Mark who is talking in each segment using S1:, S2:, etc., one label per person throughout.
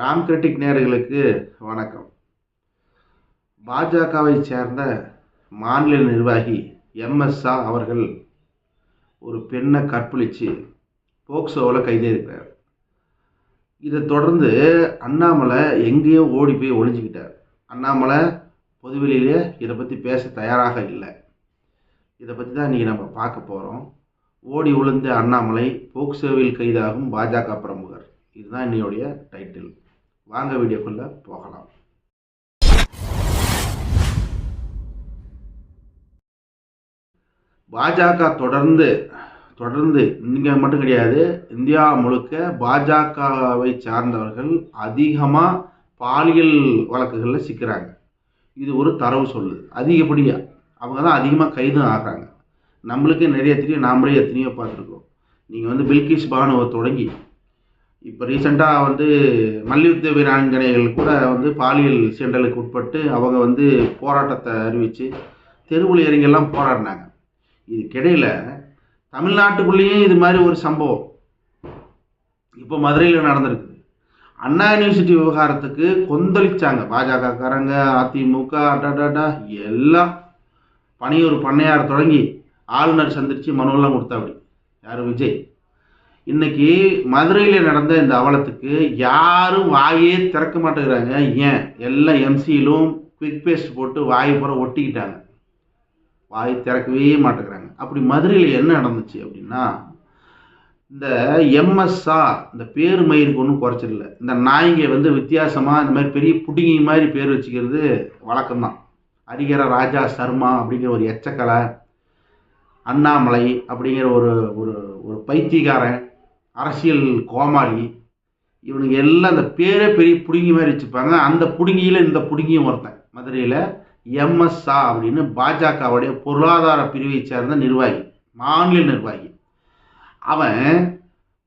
S1: Ram critic நேயர்களுக்கு வணக்கம். பாஜகவை சேர்ந்த மாநில நிர்வாகி எம்எஸ்ஆ அவர்கள் ஒரு பெண்ணை கற்பழித்து போக்சோவில் கைதேறிக்கிறார் இதை தொடர்ந்து அண்ணாமலை எங்கேயோ ஓடி போய் ஒழிஞ்சிக்கிட்டார் அண்ணாமலை பொதுவெளியிலே இதை பற்றி பேச தயாராக இல்லை. இதை பற்றி தான் இன்றைக்கி நம்ம பார்க்க போகிறோம் ஓடி உளுந்த அண்ணாமலை போக்சோவில் கைதாகும் பாஜக பிரமுகர். இதுதான் என்னுடைய டைட்டில். வாங்க வீடியோக்குள்ளே போகலாம். பாஜக தொடர்ந்து தொடர்ந்து இங்கே மட்டும் கிடையாது இந்தியா முழுக்க பாஜகவை சார்ந்தவர்கள் அதிகமாக பாலியல் வழக்குகளில் சிக்கிறாங்க. இது ஒரு தரவு சொல்லுது. அதிகப்படியாக அவங்க தான் அதிகமாக கைதும் ஆகிறாங்க. நம்மளுக்கே நிறைய தெரியும். நாமளே எத்தனையோ பார்த்துருக்கோம். நீங்கள் வந்து பில்கிஷ் பானுவை தொடங்கி இப்போ ரீசெண்டாக வந்து மல்யுத்த வீராங்கனைகள் கூட வந்து பாலியல் சீண்டலுக்கு உட்பட்டு அவங்க வந்து போராட்டத்தை அறிவித்து தெருவில் இறங்கியெல்லாம் போராடினாங்க. இதுக்கிடையில் தமிழ்நாட்டுக்குள்ளேயும் இது மாதிரி ஒரு சம்பவம் இப்போ மதுரையில் நடந்திருக்கு. அண்ணா யூனிவர்சிட்டி விவகாரத்துக்கு கொந்தளிச்சாங்க. பாஜகக்காரங்க அதிமுக அடாடாடா எல்லாம் பணியூர் பண்ணையார் தொடங்கி ஆளுநர் சந்திச்சு மனுவெல்லாம் கொடுத்தாப்படி யார் விஜய்? இன்னைக்கு மதுரையில் நடந்த இந்த அவலத்துக்கு யாரும் வாயே திறக்க மாட்டேங்கிறாங்க. ஏன்? எல்லாம் எம்சியிலும் குவிக் பேஸ்ட் போட்டு வாய் பூரா ஒட்டிக்கிட்டாங்க. வாய் திறக்கவே மாட்டேங்கிறாங்க. அப்படி மதுரையில் என்ன நடந்துச்சு அப்படின்னா இந்த எம்எஸ்ஆ இந்த பேர் மயிருக்கு ஒன்றும் குறைச்சிடல இந்த நாய்ங்க வந்து வித்தியாசமாக இந்த மாதிரி பெரிய புடிங்கி மாதிரி பேர் வச்சுக்கிறது வழக்கம்தான். அரிகர ராஜா சர்மா அப்படிங்கிற ஒரு எச்சக்கலை அண்ணாமலை அப்படிங்கிற ஒரு ஒரு ஒரு பைத்தியக்காரன் அரசியல் கோமாளி இவனுங்க எல்லாம் அந்த பேரே பெரிய புடுங்கி மாதிரி வச்சுப்பாங்க. அந்த புடுங்கியில் இந்த புடுங்கியும் ஒருத்தன். மதுரையில் எம்எஸ்ஆ அப்படின்னு பாஜகவுடைய பொருளாதார பிரிவை சேர்ந்த நிர்வாகி மாநில நிர்வாகி. அவன்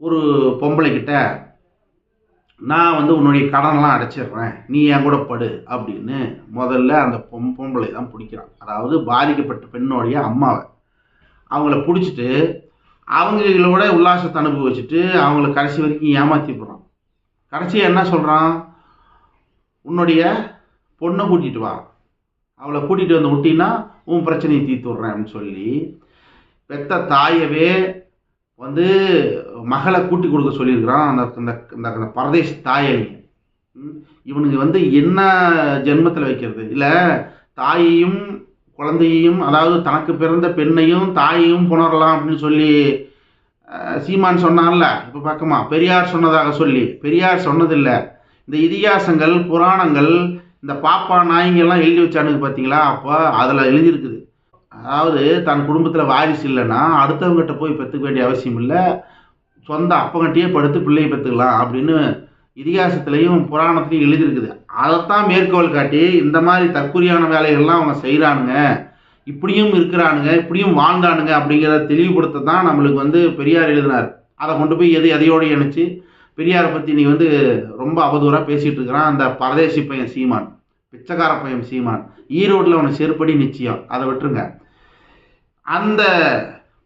S1: ஒரு பொம்பளைக்கிட்ட நான் வந்து உன்னுடைய கடனெல்லாம் அடைச்சிடுறேன். நீ என் கூட படு அப்படின்னு முதல்ல அந்த பொம் பொம்பளை தான் பிடிக்கிறான். அதாவது பாதிக்கப்பட்ட பெண்ணுடைய அம்மாவை. அவங்கள பிடிச்சிட்டு அவங்களோட உல்லாசத்தை அனுபவிச்சுட்டு அவங்கள கடைசி வரைக்கும் ஏமாற்றி போடுறான் கடைசியாக என்ன சொல்கிறான் உன்னுடைய பொண்ணை கூட்டிகிட்டு வா. அவளை கூட்டிகிட்டு வந்து விட்டின்னா உன் பிரச்சனையை தீர்த்து விட்றேன் அப்படின்னு சொல்லி பெத்த தாயவே வந்து மகளை கூட்டி கொடுக்க சொல்லியிருக்கிறான். அந்த அந்த அந்த பரதேஷ் பரதேச இவனுக்கு வந்து என்ன ஜென்மத்தில் வைக்கிறது? இல்லை தாயையும் குழந்தையையும் அதாவது தனக்கு பிறந்த பெண்ணையும் தாயையும் புணரலாம் அப்படின்னு சொல்லி சீமான் சொன்னான்ல இப்போ பார்க்கமா பெரியார் சொன்னதாக சொல்லி. பெரியார் சொன்னதில்லை. இந்த இதிகாசங்கள் புராணங்கள் இந்த பாப்பா நாய்ங்கெல்லாம் எழுதி வச்சானுங்க பார்த்தீங்களா அப்போ அதில் எழுதியிருக்குது. அதாவது தன் குடும்பத்தில் வாரிசு இல்லைன்னா அடுத்தவங்ககிட்ட போய் பெற்றுக்க வேண்டிய அவசியம் இல்லை. சொந்த அப்பங்கிட்டயே படுத்து பிள்ளையை பெற்றுக்கலாம் அப்படின்னு இதிகாசத்திலையும் புராணத்திலையும் எழுதியிருக்குது. அதைத்தான் மேற்கோள் காட்டி இந்த மாதிரி தற்கொலையான வேலைகள்லாம் அவங்க செய்கிறானுங்க இப்படியும் இருக்கிறானுங்க இப்படியும் வாழ்ந்தானுங்க அப்படிங்கிறத தெளிவுபடுத்த தான் நம்மளுக்கு வந்து பெரியார் எழுதினார். அதை கொண்டு போய் எது எதையோடு இணைச்சி பெரியாரை பற்றி நீ வந்து ரொம்ப அவதூறாக பேசிகிட்டு இருக்கிறான் அந்த பரதேசி பையன் சீமான் பிச்சைக்கார பையன் சீமான். ஈரோட்டில் அவனை செருப்படி நிச்சயம். அதை விட்டுருங்க. அந்த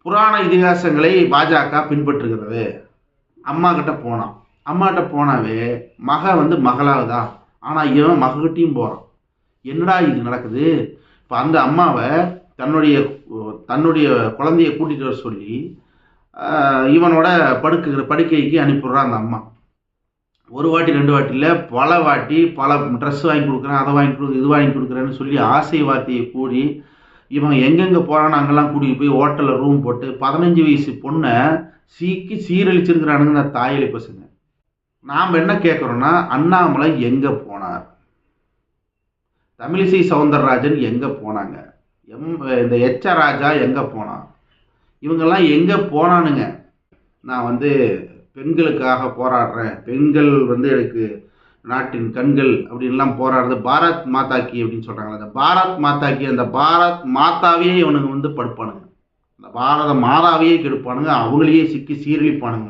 S1: புராண இதிகாசங்களை பாஜக பின்பற்றுகிறது. அம்மா கிட்ட போனான். அம்மாட்ட போனாவே மக வந்து மகளாகுதா ஆனால் இவன் மகக்கிட்டையும் போகிறான் என்னடா இது நடக்குது? இப்போ அந்த அம்மாவை தன்னுடைய தன்னுடைய குழந்தைய கூட்டிகிட்டு வர சொல்லி இவனோட படுக்குகிற படுக்கைக்கு அனுப்பிடுறான் அந்த அம்மா. ஒரு வாட்டி ரெண்டு வாட்டியில் பல வாட்டி பல ட்ரெஸ் வாங்கி கொடுக்குறேன் அதை வாங்கி கொடு இது வாங்கி கொடுக்குறேன்னு சொல்லி ஆசை வார்த்தையை கூறி இவன் எங்கெங்கே போகிறான் அங்கெல்லாம் கூட்டிகிட்டு போய் ஹோட்டலில் ரூம் போட்டு பதினஞ்சு வயசு பொண்ணை சீக்கி சீரழிச்சிருக்கிறானுங்க நான் தாயலி பசங்க. நாம் என்ன கேட்குறோன்னா அண்ணாமலை எங்கே போனார்? தமிழிசை சவுந்தரராஜன் எங்கே போனாங்க? எம் இந்த எச்ச ராஜா எங்கே போனான் இவங்கெல்லாம் எங்கே போனானுங்க? நான் வந்து பெண்களுக்காக போராடுறேன். பெண்கள் வந்து எனக்கு நாட்டின் கண்கள் அப்படின்லாம் போராடுறது பாரத் மாதாக்கி அப்படின்னு சொல்கிறாங்களே அந்த பாரத் மாதாக்கி அந்த பாரத் மாதாவையே இவனுங்க வந்து படுப்பானுங்க. அந்த பாரத மாதாவையே கெடுப்பானுங்க அவங்களையே சிக்கி சீரழிப்பானுங்க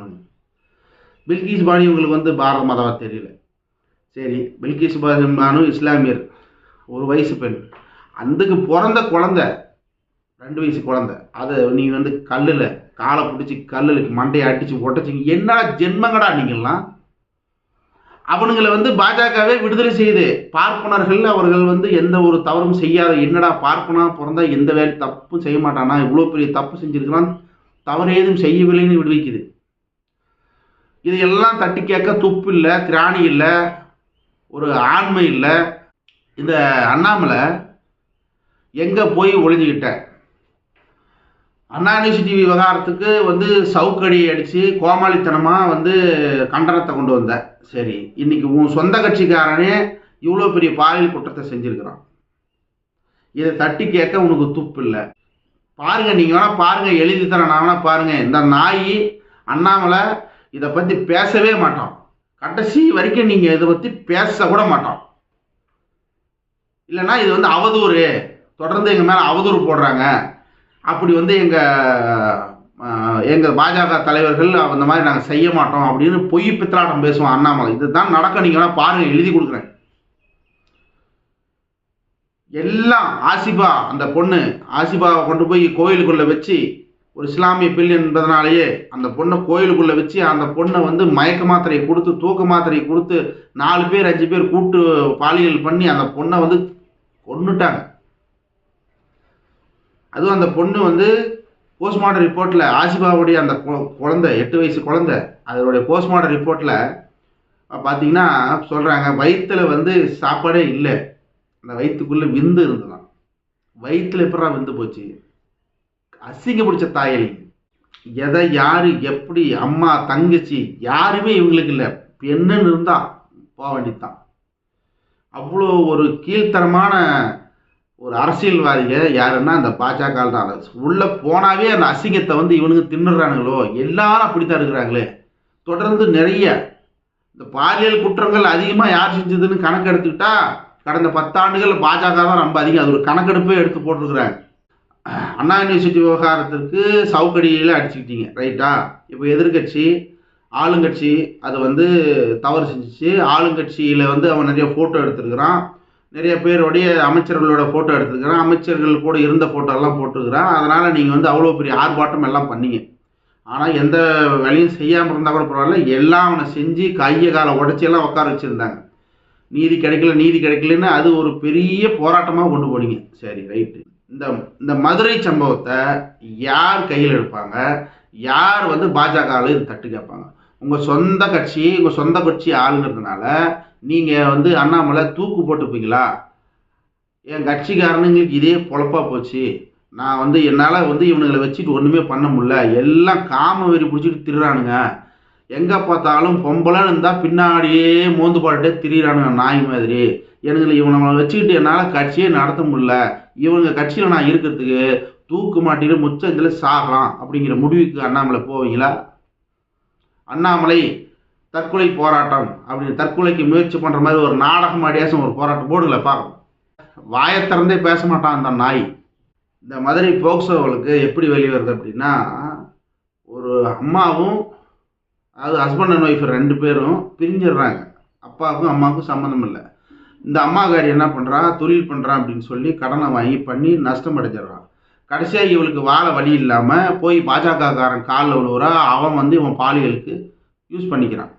S1: பில்கிஸ் பானு இவங்களுக்கு வந்து பாரத மாதாவாக தெரியல. சரி பில்கிஸ் பானு இஸ்லாமியர் ஒரு வயசு பெண். அதுக்கு பிறந்த குழந்தை ரெண்டு வயசு குழந்தை. அதை நீ வந்து கல்லில் காலை பிடிச்சி கல்லுக்கு மண்டையை அடித்து ஒட்டச்சிங்க என்னடா ஜென்மங்கடா நீங்கள்லாம்? அவனுங்களை வந்து பாஜகவே விடுதலை செய்து பார்ப்பனர்கள் அவர்கள் வந்து எந்த ஒரு தவறும் செய்யாத என்னடா பார்ப்பனா பிறந்தா எந்த வேலை தப்பும் செய்ய மாட்டானா இவ்வளோ பெரிய தப்பு செஞ்சிருக்கிறான் தவறு ஏதும் செய்யவில்லைன்னு விடுவிக்குது. இதையெல்லாம் தட்டி கேட்க துப்பு இல்லை திராணி இல்லை ஒரு ஆண்மை இல்லை. இந்த அண்ணாமலை எங்கே போய் ஒளிஞ்சுக்கிட்ட அண்ணா யூனிவர்சிட்டி விவகாரத்துக்கு வந்து சவுக்கடி அடித்து கோமாளித்தனமாக வந்து கண்டனத்தை கொண்டு வந்தேன் சரி இன்னைக்கு உன் சொந்த கட்சிக்காரனே இவ்வளோ பெரிய பாலியல் குற்றத்தை செஞ்சுருக்கிறான். இதை தட்டி கேட்க உனக்கு துப்பு இல்லை. பாருங்கள் நீங்கள் வேணால் பாருங்கள் எழுதி தரேன் நான் வேணால் பாருங்கள் இந்த நாய் அண்ணாமலை இதை பற்றி பேசவே மாட்டோம். கடைசி வரைக்கும் நீங்கள் இதை பற்றி பேச கூட மாட்டோம். இல்லைன்னா இது வந்து அவதூறு. தொடர்ந்து எங்கள் மேலே அவதூறு போடுறாங்க. அப்படி வந்து எங்கள் எங்கள் பாஜக தலைவர்கள் அந்த மாதிரி நாங்கள் செய்ய மாட்டோம் அப்படின்னு பொய் பித்திராட்டம் பேசுவோம் அண்ணாமலை. இதுதான் நடக்க நீங்கள் வேணால் பாருங்கள் எழுதி கொடுக்குறேன். எல்லாம் ஆசிபா அந்த பொண்ணு ஆசிபாவை கொண்டு போய் கோயிலுக்குள்ளே வச்சு ஒரு இஸ்லாமிய பெண் என்பதனாலேயே அந்த பொண்ணை கோயிலுக்குள்ளே வச்சு அந்த பொண்ணை வந்து மயக்க மாத்திரையை கொடுத்து தூக்க மாத்திரையை கொடுத்து நாலு பேர் அஞ்சு பேர் கூட்டு பாலியல் பண்ணி அந்த பொண்ணை வந்து கொன்னுட்டாங்க. அதுவும் அந்த பொண்ணு வந்து போஸ்ட்மார்ட்டம் ரிப்போர்ட்டில் ஆசிபாவுடைய அந்த குழந்தை எட்டு வயசு குழந்தை அதனுடைய போஸ்ட்மார்ட்டம் ரிப்போர்ட்டில் பார்த்தீங்கன்னா சொல்கிறாங்க வயிற்றுல வந்து சாப்பாடே இல்லை. அந்த வயிற்றுக்குள்ளே விந்து இருந்ததான் வயிற்றில் எப்படா விந்து போச்சு? அசிங்க பிடிச்ச தாயலி. எதை யார் எப்படி அம்மா தங்கச்சி யாருமே இவங்களுக்கு இல்லை. பெண்ணுன்னு இருந்தா போக வேண்டியதுதான். அவ்வளோ ஒரு கீழ்த்தரமான ஒரு அரசியல்வாதிக யாருன்னா அந்த பாஜக தான் உள்ள போனாவே அந்த அசிங்கத்தை வந்து இவனுங்க தின்னுறானுங்களோ எல்லாரும் அப்படித்தான் இருக்கிறாங்களே. தொடர்ந்து நிறைய இந்த பாலியல் குற்றங்கள் அதிகமாக யார் செஞ்சதுன்னு கணக்கு எடுத்துக்கிட்டா கடந்த பத்தாண்டுகள் பாஜக தான் ரொம்ப அதிகம். அது ஒரு கணக்கெடுப்பே எடுத்து போட்டிருக்கிறாங்க. அண்ணா யூனிவர்சிட்டி விவகாரத்திற்கு சவுக்கடியில் அடிச்சுக்கிட்டீங்க ரைட்டா? இப்போ எதிர்க்கட்சி ஆளுங்கட்சி அது வந்து தவறு செஞ்சுச்சு. ஆளுங்கட்சியில் வந்து அவன் நிறைய ஃபோட்டோ எடுத்திருக்கிறான். நிறைய பேருடைய அமைச்சர்களோட ஃபோட்டோ எடுத்துருக்கிறான். அமைச்சர்கள் கூட இருந்த ஃபோட்டோலாம் போட்டிருக்கிறான். அதனால் நீங்கள் வந்து அவ்வளோ பெரிய ஆர்ப்பாட்டம் எல்லாம் பண்ணீங்க. ஆனால் எந்த வேலையும் செய்யாமல் இருந்தால் கூட பரவாயில்ல. எல்லாம் அவனை செஞ்சு கையை காலை உடச்சியெல்லாம் உட்கார வச்சுருந்தாங்க. நீதி கிடைக்கல நீதி கிடைக்கலன்னு அது ஒரு பெரிய போராட்டமாக கொண்டு போனீங்க. சரி ரைட்டு. இந்த இந்த மதுரை சம்பவத்தை யார் கையில் எடுப்பாங்க? யார் வந்து பாஜகவில் இது தட்டு கேட்பாங்க? உங்கள் சொந்த கட்சி உங்கள் சொந்த கட்சி ஆளுங்கிறதுனால நீங்கள் வந்து அண்ணாமலை தூக்கு போட்டுப்பீங்களா? என் கட்சிக்காரனுங்களுக்கு இதே பொழப்பாக போச்சு. நான் வந்து என்னால் வந்து இவனுங்களை வச்சுட்டு ஒன்றுமே பண்ண முடியல. எல்லாம் காம வெறி பிடிச்சிட்டு திருறானுங்க எங்கே பார்த்தாலும் பொம்பளைன்னு இருந்தால் பின்னாடியே மோந்து பாட்டே திரியிறானுங்க நாய் மாதிரி. எனக்கு இவனை வச்சுக்கிட்டு என்னால் கட்சியே நடத்த முடியல. இவங்க கட்சியில் நான் இருக்கிறதுக்கு தூக்கு மாட்டிட்டு முச்சந்தில் சாகலாம் அப்படிங்கிற முடிவுக்கு அண்ணாமலை போவீங்களா? அண்ணாமலை தற்கொலை போராட்டம் அப்படின்னு தற்கொலைக்கு முயற்சி பண்ணுற மாதிரி ஒரு நாடகம் அடியாசம் ஒரு போராட்டம் போடுங்கள பார்க்கணும் வாயை திறந்தே பேச மாட்டான் அந்த நாய். இந்த மதுரை போக்சோவுக்கு எப்படி வெளியே வருது அப்படின்னா ஒரு அம்மாவும் அதாவது ஹஸ்பண்ட் அண்ட் ஒய்ஃப் ரெண்டு பேரும் பிரிஞ்சிடுறாங்க. அப்பாவுக்கும் அம்மாவுக்கும் சம்மந்தம் இல்லை. இந்த அம்மாக்காரி என்ன பண்ணுறான் தொழில் பண்ணுறான் அப்படின்னு சொல்லி கடனை வாங்கி பண்ணி நஷ்டம் அடைஞ்சிடுறான். கடைசியாக இவளுக்கு வாழ வழி இல்லாமல் போய் பாஜகக்காரன் காலில் விழுவுறா அவன் வந்து இவன் பாலியலுக்கு யூஸ் பண்ணிக்கிறான்.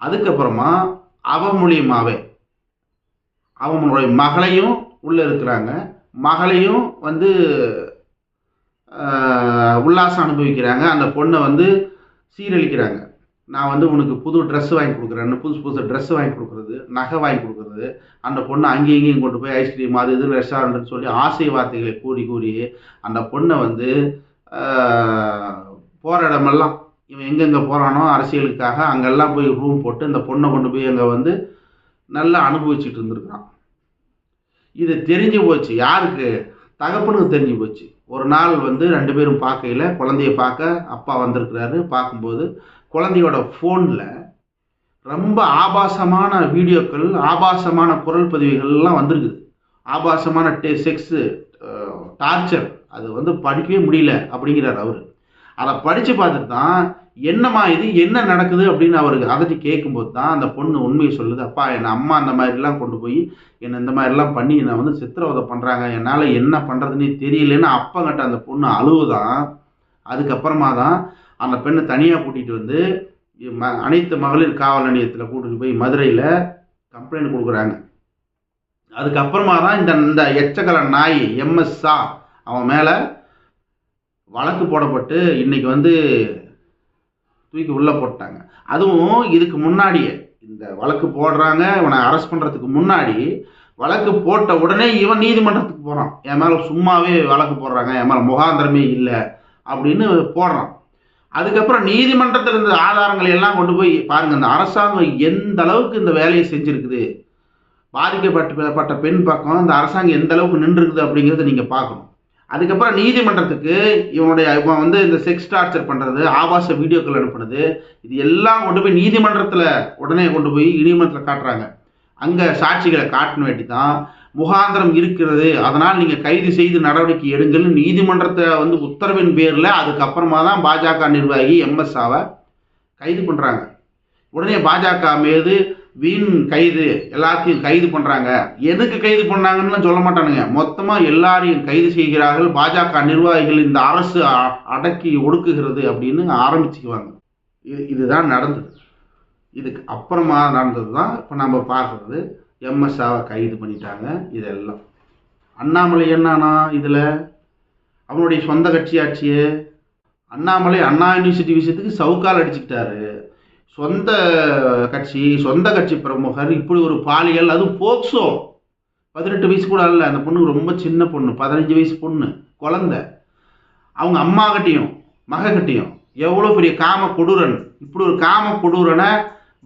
S1: அதுக்கப்புறமா அவன் மூலியமாகவே அவனுடைய மகளையும் உள்ளே இருக்கிறாங்க. மகளையும் வந்து உல்லாசம் அனுபவிக்கிறாங்க. அந்த பொண்ணை வந்து சீரழிக்கிறாங்க. நான் வந்து உனக்கு புது ட்ரெஸ் வாங்கி கொடுக்குறேன். புதுசு புதுசு ட்ரெஸ் வாங்கி கொடுக்குறது நகை வாங்கி கொடுக்குறது அந்த பொண்ணை அங்கேயும் இங்கேயும் கொண்டு போய் ஐஸ்கிரீம் அது இது ரெஸ்டாரண்ட்னு சொல்லி ஆசை வார்த்தைகளை கூறி கூறி அந்த பொண்ணை வந்து போகிற இடமெல்லாம் இவன் எங்கெங்கே போகிறானோ அரசியலுக்காக அங்கெல்லாம் போய் ரூம் போட்டு இந்த பொண்ணை கொண்டு போய் அங்கே வந்து நல்லா அனுபவிச்சுட்டு இருந்திருக்கிறான். இது தெரிஞ்சு போச்சு. யாருக்கு? தகப்பனுக்கு தெரிஞ்சு போச்சு. ஒரு நாள் வந்து ரெண்டு பேரும் பார்க்கையில் குழந்தைய பார்க்க அப்பா வந்திருக்கிறாரு. பார்க்கும்போது குழந்தையோட ஃபோனில் ரொம்ப ஆபாசமான வீடியோக்கள் ஆபாசமான குரல் பதிவுகள்லாம் வந்திருக்குது. ஆபாசமான டே செக்ஸு டார்ச்சர் அது வந்து படிக்கவே முடியல அப்படிங்கிறார் அவர். அதை படித்து பார்த்துட்டு தான் என்னம்மா இது என்ன நடக்குது அப்படின்னு அவருக்கு அதட்டி கேட்கும்போது தான் அந்த பொண்ணு உண்மையை சொல்லுது. அப்பா என் அம்மா அந்த மாதிரிலாம் கொண்டு போய் என்னை இந்த மாதிரிலாம் பண்ணி என்னை வந்து சித்திரவதை பண்ணுறாங்க என்னால் என்ன பண்ணுறதுன்னே தெரியலன்னு அப்பங்கிட்ட அந்த பொண்ணு அழுவுதான். அதுக்கப்புறமா தான் அந்த பெண்ணை தனியாக கூட்டிகிட்டு வந்து ம- அனைத்து மகளிர் காவல் நிலையத்தில் கூட்டிகிட்டு போய் மதுரையில் கம்ப்ளைண்ட் கொடுக்குறாங்க. அதுக்கப்புறமா தான் இந்த இந்த எச்சக்கல நாய் எம்எஸ்ஆ அவன் மேலே வழக்கு போடப்பட்டு இன்னைக்கு வந்து தூக்கி உள்ளே போட்டாங்க. அதுவும் இதுக்கு முன்னாடியே இந்த வழக்கு போடுறாங்க இவனை அரெஸ்ட் பண்ணுறதுக்கு முன்னாடி வழக்கு போட்ட உடனே இவன் நீதிமன்றத்துக்கு போகிறான் என் மேலே சும்மாவே வழக்கு போடுறாங்க என் மேலே முகாந்திரமே இல்லை அப்படின்னு போடுறான். அதுக்கப்புறம் நீதிமன்றத்தில் இருந்த ஆதாரங்களை எல்லாம் கொண்டு போய் பாருங்க இந்த அரசாங்கம் எந்த அளவுக்கு இந்த வேலையை செஞ்சிருக்குது? பாதிக்கப்பட்டப்பட்ட பெண் பக்கம் இந்த அரசாங்கம் எந்த அளவுக்கு நின்றுருக்குது அப்படிங்கிறத நீங்கள் பார்க்கணும். அதுக்கப்புறம் நீதிமன்றத்துக்கு இவனுடைய இவன் வந்து இந்த செக்ஸ் டார்ச்சர் பண்ணுறது ஆபாச வீடியோக்கள் அனுப்புனது இது எல்லாம் கொண்டு போய் நீதிமன்றத்தில் உடனே கொண்டு போய் நீதிமன்றத்தில் காட்டுறாங்க. அங்கே சாட்சிகளை காட்டின வேண்டி தான் முகாந்திரம் இருக்கிறது. அதனால் நீங்கள் கைது செய்து நடவடிக்கை எடுங்கள். நீதிமன்றத்தை வந்து உத்தரவின் பேரில் அதுக்கப்புறமா தான் பாஜக நிர்வாகி எம்எஸ்ஆவை கைது பண்ணுறாங்க உடனே பாஜக மீது வீண் கைது எல்லாத்தையும் கைது பண்ணுறாங்க எதுக்கு கைது பண்ணாங்கன்னு சொல்ல மாட்டானுங்க. மொத்தமாக எல்லாரையும் கைது செய்கிறார்கள். பாஜக நிர்வாகிகள் இந்த அரசு அ- அடக்கி ஒடுக்குகிறது அப்படின்னு ஆரம்பிச்சுக்குவாங்க. இது இதுதான் நடந்தது. இதுக்கு அப்புறமா நடந்தது தான் இப்போ நம்ம பார்க்குறது. எம்எஸ்ஆவை கைது பண்ணிட்டாங்க இதெல்லாம். அண்ணாமலை என்னன்னா இதில்? அவனுடைய சொந்த கட்சியாச்சியே அண்ணாமலை அண்ணா யூனிவர்சிட்டி விஷயத்துக்கு சவுக்கால் அடிச்சுக்கிட்டாரு. சொந்த கட்சி சொந்த கட்சி பிரமுகர் இப்படி ஒரு பாலியல் அதுவும் போக்சோ. பதினெட்டு வயசு கூட இல்லை அந்த பொண்ணு ரொம்ப சின்ன பொண்ணு பதினஞ்சு வயசு பொண்ணு குழந்த. அவங்க அம்மா கிட்டேயும் மக கிட்டேயும் எவ்வளோ பெரிய காம கொடூரன் இப்படி ஒரு காம கொடூரனை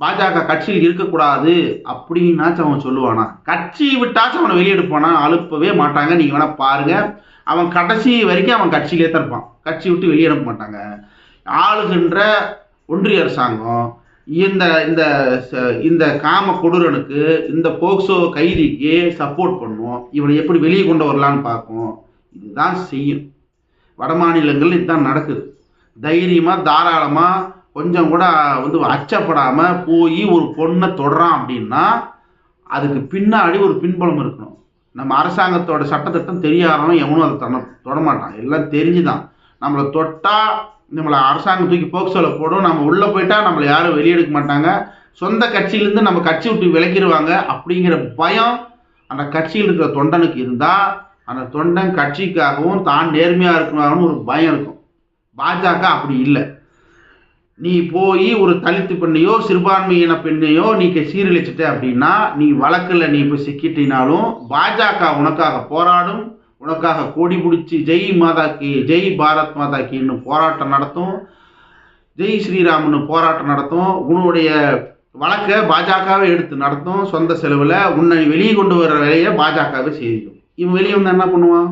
S1: பாஜக கட்சியில் இருக்கக்கூடாது அப்படின்னாச்சும் அவன் சொல்லுவானா. கட்சி விட்டாச்சும் அவனை வெளியெடுப்பானா? அனுப்பவே மாட்டாங்க. நீங்கள் வேணால் பாருங்கள் அவன் கடைசி வரைக்கும் அவன் கட்சியிலே தான் இருப்பான். கட்சி விட்டு வெளியனுப்ப மாட்டாங்க. ஆளுகின்ற ஒன்றிய அரசாங்கம் இந்த இந்த ச- இந்த காம கொடூரனுக்கு இந்த போக்சோ கைதிக்கு சப்போர்ட் பண்ணும். இவனை எப்படி வெளியே கொண்டு வரலான்னு பார்க்கும். இதுதான் செய்யும். வட மாநிலங்கள் இதுதான் நடக்குது. தைரியமாக தாராளமாக கொஞ்சம் கூட வந்து அச்சப்படாமல் போய் ஒரு பொண்ணை தொடுறான் அப்படின்னா அதுக்கு பின்னாடி ஒரு பின்புலம் இருக்கணும். நம்ம அரசாங்கத்தோட சட்டத்திட்டம் தெரியாதவன் எவனும் அதை தொட தொடமாட்டான். எல்லாம் தெரிஞ்சுதான். நம்மளை தொட்டால் நம்மளை அரசாங்கம் தூக்கி போக்சோவில் போடும். நம்ம உள்ளே போயிட்டா நம்மளை யாரும் வெளியெடுக்க மாட்டாங்க. சொந்த கட்சியிலேருந்து நம்ம கட்சி விட்டு விலகிடுவாங்க அப்படிங்கிற பயம் அந்த கட்சியில் இருக்கிற தொண்டனுக்கு இருந்தால் அந்த தொண்டன் கட்சிக்காகவும் தான் நேர்மையாக இருக்கணும்னு ஒரு பயம் இருக்கும். பாஜக அப்படி இல்லை. நீ போய் ஒரு தலித்து பெண்ணையோ சிறுபான்மையின பெண்ணையோ நீ சீரழிச்சிட்ட அப்படின்னா நீ வழக்கில் நீ இப்போ சிக்கிட்டினாலும் பாஜக உனக்காக போராடும் உனக்காக கோடி பிடிச்சி ஜெய் மாதா கி ஜெய் பாரத் மாதா கின்னு போராட்டம் நடத்தும் ஜெய் ஸ்ரீராம்னு போராட்டம் நடத்தும் உன்னுடைய வழக்கை பாஜகவே எடுத்து நடத்தும் சொந்த செலவில் உன்னை வெளியே கொண்டு வர வேலையை பாஜகவே செய்யும். இவன் வெளியே வந்து என்ன பண்ணுவான்?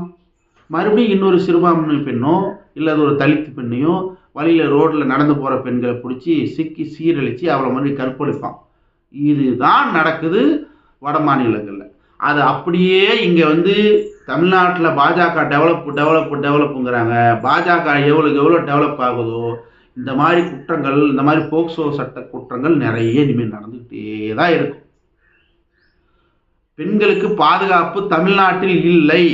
S1: மறுபடியும் இன்னொரு சிறுபான்மை பெண்ணோ இல்லை அது ஒரு தலித்து பெண்ணையோ வழியில் ரோட்டில் நடந்து போகிற பெண்களை பிடிச்சி சிக்கி சீரழித்து அவளை மாதிரி கற்பழிப்பான். இதுதான் நடக்குது வட மாநிலங்களில். அது அப்படியே இங்கே வந்து தமிழ்நாட்டில் பாஜக டெவலப் டெவலப் டெவலப்புங்கிறாங்க பாஜக எவ்வளோக்கு எவ்வளோ டெவலப் ஆகுதோ இந்த மாதிரி குற்றங்கள் இந்த மாதிரி போக்சோ சட்ட குற்றங்கள் நிறைய இனிமேல் நடந்துக்கிட்டே தான் இருக்கும். பெண்களுக்கு பாதுகாப்பு தமிழ்நாட்டில் இல்லை.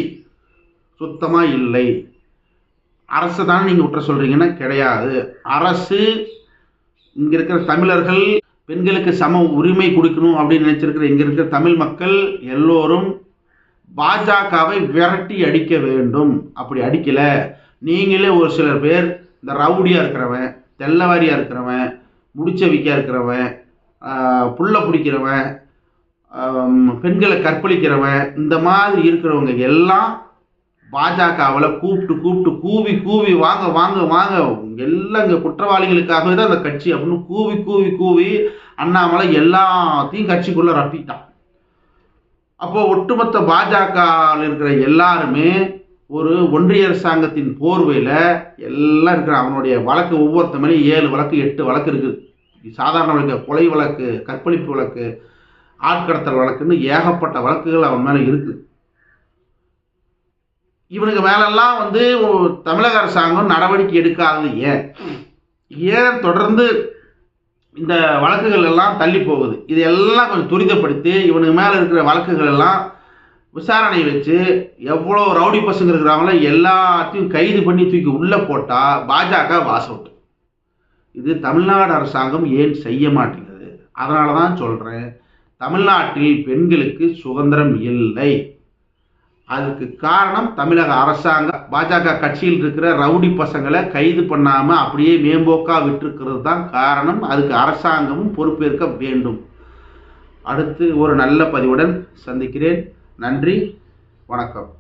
S1: சுத்தமாக இல்லை. அரசு தான் நீங்கள் விட்டுற சொல்கிறீங்கன்னா கிடையாது. அரசு இங்கே இருக்கிற தமிழர்கள் பெண்களுக்கு சம உரிமை கொடுக்கணும் அப்படின்னு நினச்சிருக்கிற இங்கே இருக்கிற தமிழ் மக்கள் எல்லோரும் பாஜகவை விரட்டி அடிக்க வேண்டும். அப்படி அடிக்கலை. நீங்களே ஒரு சில பேர் இந்த ரவுடியாக இருக்கிறவன் தெல்லவாரியாக இருக்கிறவன் முடிச்சவிக்கா இருக்கிறவன் புள்ள பிடிக்கிறவன் பெண்களை கற்பழிக்கிறவன் இந்த மாதிரி இருக்கிறவங்க எல்லாம் பாஜகவில் கூப்பிட்டு கூப்பிட்டு கூவி கூவி வாங்க வாங்க வாங்க. எல்லாம் இங்கே குற்றவாளிகளுக்காகவே தான் அந்த கட்சி அப்படின்னு கூவி கூவி கூவி அண்ணாமலை எல்லாத்தையும் கட்சிக்குள்ளே ரப்பிட்டான் அப்போ ஒட்டுமொத்த பாஜகவில் இருக்கிற எல்லாருமே ஒரு ஒன்றிய அரசாங்கத்தின் போர்வையில் எல்லாம் இருக்கிற அவனுடைய வழக்கு ஒவ்வொருத்த மேலேயும் ஏழு வழக்கு எட்டு வழக்கு இருக்குது. சாதாரண வழக்கு கொலை வழக்கு கற்பழிப்பு வழக்கு ஆட்கடத்தல் வழக்குன்னு ஏகப்பட்ட வழக்குகள் அவன் மேலே இருக்குது. இவனுக்கு மேலெல்லாம் வந்து தமிழக அரசாங்கம் நடவடிக்கை எடுக்காதது ஏன்? ஏன் தொடர்ந்து இந்த வழக்குகள் எல்லாம் தள்ளி போகுது? இது எல்லாம் கொஞ்சம் துரிதப்படுத்தி இவனுக்கு மேலே இருக்கிற வழக்குகள் எல்லாம் விசாரணை வச்சு எவ்வளோ ரவுடி பசங்க இருக்கிறாங்களோ எல்லாத்தையும் கைது பண்ணி தூக்கி உள்ளே போட்டால் பாஜக வாஸ் அவுட் இது தமிழ்நாடு அரசாங்கம் ஏன் செய்ய மாட்டேங்குது? அதனால தான் சொல்கிறேன் தமிழ்நாட்டில் பெண்களுக்கு சுதந்திரம் இல்லை. அதுக்கு காரணம் தமிழக அரசாங்கம் பாஜக கட்சியில் இருக்கிற ரவுடி பசங்களை கைது பண்ணாமல் அப்படியே மேம்போக்கா விட்டுருக்கிறது தான் காரணம். அதுக்கு அரசாங்கமும் பொறுப்பேற்க வேண்டும். அடுத்து ஒரு நல்ல பதிவுடன் சந்திக்கிறேன். நன்றி. வணக்கம்.